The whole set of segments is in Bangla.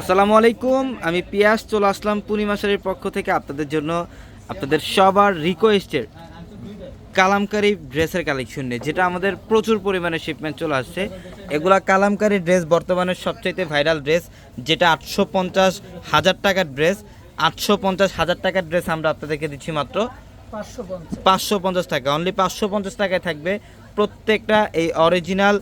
আসসালামু আলাইকুম আমি পিয়াস চলে আসলাম পূর্ণিমা শাড়ির পক্ষ থেকে আপনাদের জন্য আপনাদের সবার রিকোয়েস্টের কালামকারি ড্রেসের কালেকশন নিয়ে যেটা আমাদের প্রচুর পরিমাণে শিপমেন্ট চলে আসছে। এগুলা কালামকারি ড্রেস বর্তমানে সবচাইতে ভাইরাল ড্রেস যেটা আটশো পঞ্চাশ হাজার টাকার ড্রেস আটশো পঞ্চাশ হাজার টাকার ড্রেস আমরা আপনাদেরকে দিচ্ছি মাত্র পাঁচশো পঞ্চাশ। টাকা অনলি পাঁচশো পঞ্চাশ টাকায় থাকবে প্রত্যেকটা এই অরিজিনাল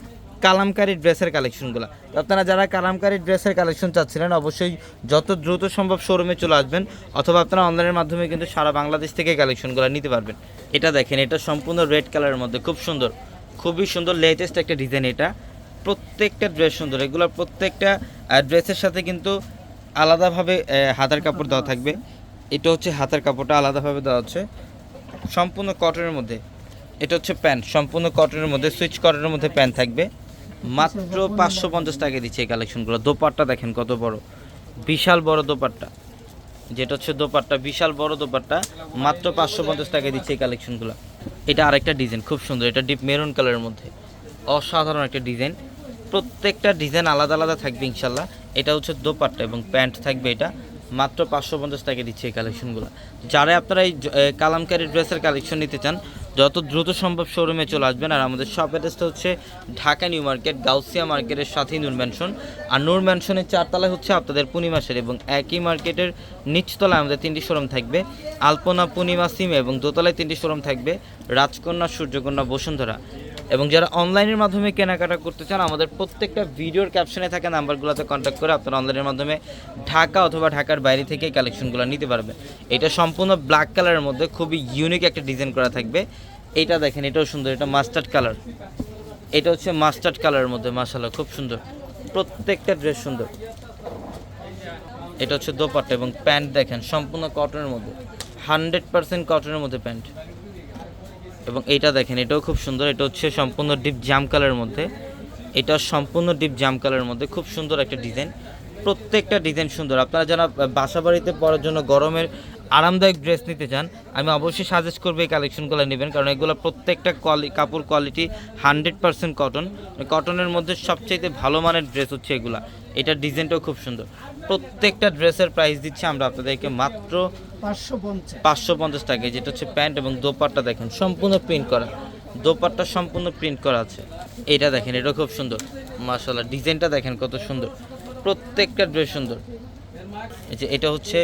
কালামকারি ড্রেসের কালেকশনগুলো। আপনারা যারা কালামকারি ড্রেসের কালেকশন চাচ্ছিলেন, অবশ্যই যত দ্রুত সম্ভব শোরুমে চলে আসবেন, অথবা আপনারা অনলাইনের মাধ্যমে কিন্তু সারা বাংলাদেশ থেকে কালেকশনগুলো নিতে পারবেন। এটা দেখেন, এটা সম্পূর্ণ রেড কালারের মধ্যে, খুব সুন্দর। খুবই সুন্দর লেটেস্ট একটা ডিজাইন এটা। প্রত্যেকটা ড্রেস সুন্দর, এগুলোর প্রত্যেকটা ড্রেসের সাথে কিন্তু আলাদাভাবে হাতার কাপড় দেওয়া থাকবে। এটা হচ্ছে হাতার কাপড়টা আলাদাভাবে দেওয়া হচ্ছে। সম্পূর্ণ কটনের মধ্যে। এটা হচ্ছে প্যান্ট, সম্পূর্ণ কটনের মধ্যে সুইচ কটনের মধ্যে প্যান্ট থাকবে। মাত্র পাঁচশো পঞ্চাশ টাকা দিচ্ছে এই কালেকশনগুলো দোপাট্টা দেখেন কত বড়। বিশাল বড় দোপাট্টা। যেটা হচ্ছে দোপাট্টা, বিশাল বড় দোপাট্টা, মাত্র পাঁচশো পঞ্চাশ টাকা দিচ্ছে এই কালেকশনগুলো এটা আরেকটা ডিজাইন, খুব সুন্দর। এটা ডিপ মেরুন কালারের মধ্যে। অসাধারণ একটা ডিজাইন। প্রত্যেকটা ডিজাইন আলাদা আলাদা থাকবে ইনশাল্লাহ। এটা হচ্ছে দোপাট্টা এবং প্যান্ট থাকবে এটা। মাত্র পাঁচশো পঞ্চাশ টাকা দিচ্ছে এই কালেকশনগুলো যারা আপনারা এই কালামকারী ড্রেসের কালেকশন নিতে চান যত দ্রুত সম্ভব শোরুমে চলে আসবেন। আর আমাদের শপ অ্যাড্রেসটা হচ্ছে ঢাকা নিউ মার্কেট, গাউসিয়া মার্কেটের সাথেই নূর ম্যানশন আর নূর ম্যানশনের চারতলায় হচ্ছে আপনাদের পূর্ণিমাসের এবং একই মার্কেটের নিচতলায় আমাদের তিনটি শোরুম থাকবে। আলপনা পূর্ণিমা সিম এবং দোতলায় তিনটি শোরুম থাকবে। রাজকন্যা, সূর্যকন্যা, বসুন্ধরা। এবং যারা অনলাইনের মাধ্যমে কেনাকাটা করতে চান, আমাদের প্রত্যেকটা ভিডিওর ক্যাপশনে থাকা নাম্বারগুলোতে কন্ট্যাক্ট করে আপনারা অনলাইনের মাধ্যমে ঢাকা অথবা ঢাকার বাইরে থেকে কালেকশনগুলো নিতে পারবেন। এটা সম্পূর্ণ ব্ল্যাক কালারের মধ্যে খুবই ইউনিক একটা ডিজাইন করা থাকবে। এটা দেখেন, এটাও সুন্দর, এটা মাস্টার্ড কালার এটা হচ্ছে মাস্টার্ড কালারের মধ্যে মাসালা খুব সুন্দর। প্রত্যেকটা ড্রেস সুন্দর। এটা হচ্ছে দোপাট্টা এবং প্যান্ট দেখেন, সম্পূর্ণ কটনের মধ্যে। হান্ড্রেড পার্সেন্ট কটনের মধ্যে প্যান্ট। এবং এইটা দেখেন, এটাও খুব সুন্দর, এটা হচ্ছে সম্পূর্ণ ডিপ জাম কালারের মধ্যে। এটা সম্পূর্ণ ডিপ জাম কালারের মধ্যে, খুব সুন্দর একটা ডিজাইন প্রত্যেকটা ডিজাইন সুন্দর। আপনারা যারা বাসা বাড়িতে পরার জন্য গরমের আরামদায়ক ড্রেস নিতে চান, আমি অবশ্যই সাজেস্ট করব এই কালেকশনগুলো নেবেন, কারণ এগুলো প্রত্যেকটা কোয়ালি কাপড় কোয়ালিটি হান্ড্রেড পার্সেন্ট কটন কটনের মধ্যে সবচেয়ে ভালো মানের ড্রেস হচ্ছে এগুলা। এটার ডিজাইনটাও খুব সুন্দর। প্রত্যেকটা ড্রেসের প্রাইস দিচ্ছি আমরা আপনাদেরকে মাত্র পাঁচশো পঞ্চাশ। টাকায় যেটা হচ্ছে প্যান্ট এবং দোপাট্টা দেখেন, সম্পূর্ণ প্রিন্ট করা। দোপাট্টা সম্পূর্ণ প্রিন্ট করা আছে। এটা দেখেন, এটা খুব সুন্দর। মার্শাল্লাহ ডিজাইনটা দেখেন কত সুন্দর। প্রত্যেকটা ড্রেস সুন্দর। এই যে এটা হচ্ছে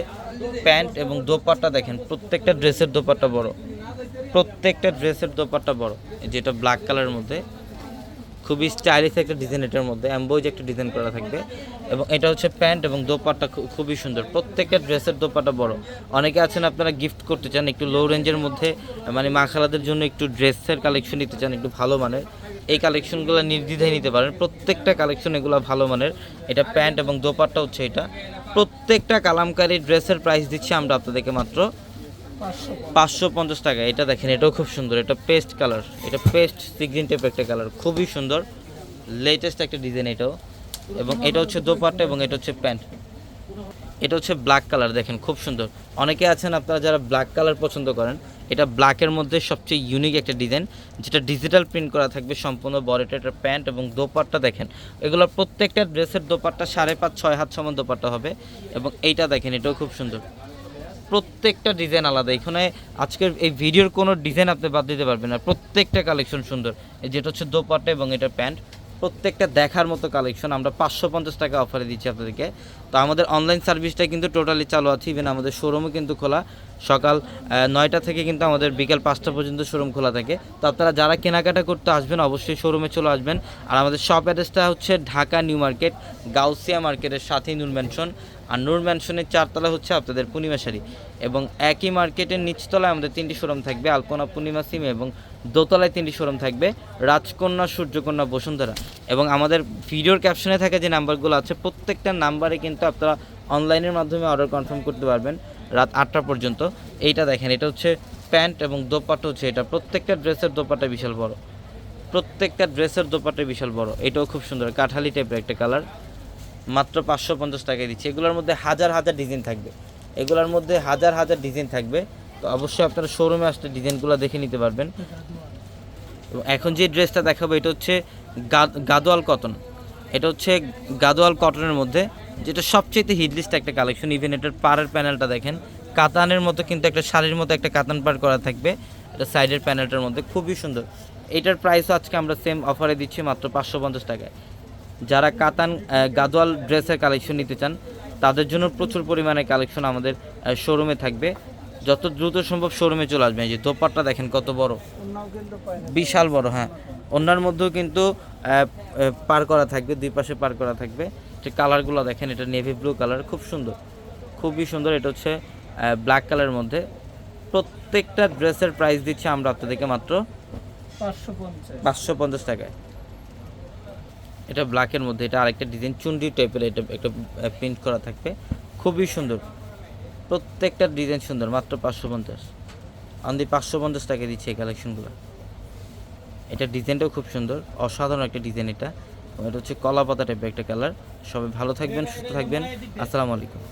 প্যান্ট এবং দোপাট্টা দেখেন, প্রত্যেকটা ড্রেসের দোপাট্টা বড়। প্রত্যেকটা ড্রেসের দোপাট্টা বড়। এই যে এটা ব্ল্যাক কালারের মধ্যে। খুবই স্টাইলিশ একটা ডিজাইন এটার মধ্যে অ্যাম্বোজ একটা ডিজাইন করা থাকবে। এবং এটা হচ্ছে প্যান্ট এবং দোপাট্টা খুবই সুন্দর। প্রত্যেকটা ড্রেসের দোপাট্টা বড়। অনেকে আছেন আপনারা গিফট করতে চান একটু লো রেঞ্জের মধ্যে মানে মা খালাদের জন্য একটু ড্রেসের কালেকশন নিতে চান, একটু ভালো মানের। এই কালেকশনগুলো নির্দ্বিধায় নিতে পারেন। প্রত্যেকটা কালেকশন এগুলো ভালো মানের। এটা প্যান্ট এবং দোপাট্টা হচ্ছে এটা। প্রত্যেকটা কালামকারী ড্রেসের প্রাইস দিচ্ছি আমরা আপনাদেরকে মাত্র পাঁচশো পঞ্চাশ। টাকা, এটা দেখেন, এটাও খুব সুন্দর, এটা পেস্ট কালার, এটা পেস্ট সিগ্রিন টাইপের একটা কালার, খুবই সুন্দর লেটেস্ট একটা ডিজাইন এটাও, এবং এটা হচ্ছে দোপাট্টা এবং এটা হচ্ছে প্যান্ট। এটা হচ্ছে ব্ল্যাক কালার, দেখেন, খুব সুন্দর। অনেকে আছেন আপনারা যারা ব্ল্যাক কালার পছন্দ করেন, এটা ব্ল্যাকের মধ্যে সবচেয়ে ইউনিক একটা ডিজাইন যেটা ডিজিটাল প্রিন্ট করা থাকবে সম্পূর্ণ বডিটা, এটা প্যান্ট এবং দোপাট্টা দেখেন। এগুলো প্রত্যেকটা ড্রেসের দোপাট্টা সাড়ে পাঁচ, ছয় হাত সমান দোপাট্টা হবে, এবং এইটা দেখেন, এটাও খুব সুন্দর। প্রত্যেকটা ডিজাইন আলাদা। এখানে আজকের এই ভিডিওর কোনো ডিজাইন আপনি বাদ দিতে পারবেন না। প্রত্যেকটা কালেকশন সুন্দর। যেটা হচ্ছে দোপাট্টা এবং এটা প্যান্ট, প্রত্যেকটা দেখার মতো কালেকশন আমরা পাঁচশো পঞ্চাশ টাকা অফারে দিচ্ছি আপনাদেরকে। তো আমাদের অনলাইন সার্ভিসটা কিন্তু টোটালি চালু আছে। ইভেন আমাদের শোরুমও কিন্তু খোলা। সকাল নয়টা থেকে কিন্তু আমাদের বিকেল পাঁচটা পর্যন্ত শোরুম খোলা থাকে। তো আপনারা যারা কেনাকাটা করতে আসবেন, অবশ্যই শোরুমে চলে আসবেন। আর আমাদের শপ অ্যাড্রেসটা হচ্ছে ঢাকা নিউ মার্কেট, গাউসিয়া মার্কেটের সাথেই নূর ম্যানশন আর নূর ম্যানশনের চারতলা হচ্ছে আপনাদের পূর্ণিমা শাড়ি। এবং একই মার্কেটের নিচতলায় আমাদের তিনটি শোরুম থাকবে, আলপনা পূর্ণিমা সিম এবং দোতলায় তিনটি শোরুম থাকবে, রাজকন্যা, সূর্যকন্যা, বসুন্ধরা। এবং আমাদের ভিডিওর ক্যাপশনে থাকা যে নাম্বারগুলো আছে, প্রত্যেকটা নাম্বারে কিন্তু আপনারা অনলাইনের মাধ্যমে অর্ডার কনফার্ম করতে পারবেন রাত আটটা পর্যন্ত। এইটা দেখেন, এটা হচ্ছে প্যান্ট এবং দোপাট্টা হচ্ছে এটা। প্রত্যেকটা ড্রেসের দোপাট্টা বিশাল বড়। প্রত্যেকটা ড্রেসের দোপাট্টা বিশাল বড়। এটাও খুব সুন্দর, কাঠালি টাইপের একটা কালার মাত্র পাঁচশো পঞ্চাশ টাকায় দিচ্ছি। এগুলোর মধ্যে হাজার হাজার ডিজাইন থাকবে। এগুলোর মধ্যে হাজার হাজার ডিজাইন থাকবে। তো অবশ্যই আপনারা শোরুমে আসলে ডিজাইনগুলো দেখে নিতে পারবেন। এখন যে ড্রেসটা দেখাবো, এটা হচ্ছে গাদোয়াল কটন এটা হচ্ছে গাদোয়াল কটনের মধ্যে, যেটা সবচেয়ে হিট লিস্ট একটা কালেকশন ইভেন এটার পাড়ের প্যানেলটা দেখেন, কাতানের মতো কিন্তু একটা শাড়ির মতো একটা কাতান পার করা থাকবে। এটা সাইডের প্যানেলটার মধ্যে খুবই সুন্দর। এটার প্রাইসও আজকে আমরা সেম অফারে দিচ্ছি মাত্র পাঁচশো পঞ্চাশ টাকায়। যারা কাতান গাদোয়াল ড্রেসের কালেকশন নিতে চান তাদের জন্য প্রচুর পরিমাণে কালেকশন আমাদের শোরুমে থাকবে। যত দ্রুত সম্ভব শোরুমে চলে আসবে এই যে দোপাট্টা দেখেন কত বড়। বিশাল বড় হ্যাঁ। অন্যার মধ্যেও কিন্তু পার করা থাকবে দুই পাশে পার করা থাকবে। যে কালারগুলো দেখেন এটা নেভি ব্লু কালার খুব সুন্দর। খুবই সুন্দর এটা হচ্ছে ব্ল্যাক কালারের মধ্যে। প্রত্যেকটা ড্রেসের প্রাইস দিচ্ছি আমরা আপনাদেরকে মাত্র পাঁচশো পঞ্চাশ টাকায়। এটা ব্ল্যাকের মধ্যে, এটা আরেকটা ডিজাইন চুন্ডি টাইপের এটা একটা প্রিন্ট করা থাকবে। খুবই সুন্দর। প্রত্যেকটা ডিজাইন সুন্দর, মাত্র পাঁচশো পঞ্চাশ। আমি পাঁচশো পঞ্চাশ টাকা দিচ্ছে এই কালেকশনগুলো এটা ডিজাইনটাও খুব সুন্দর, অসাধারণ একটা ডিজাইন এটা। এটা হচ্ছে কলা পাতা টাইপের একটা কালার সবাই ভালো থাকবেন, সুস্থ থাকবেন। আসসালামু আলাইকুম।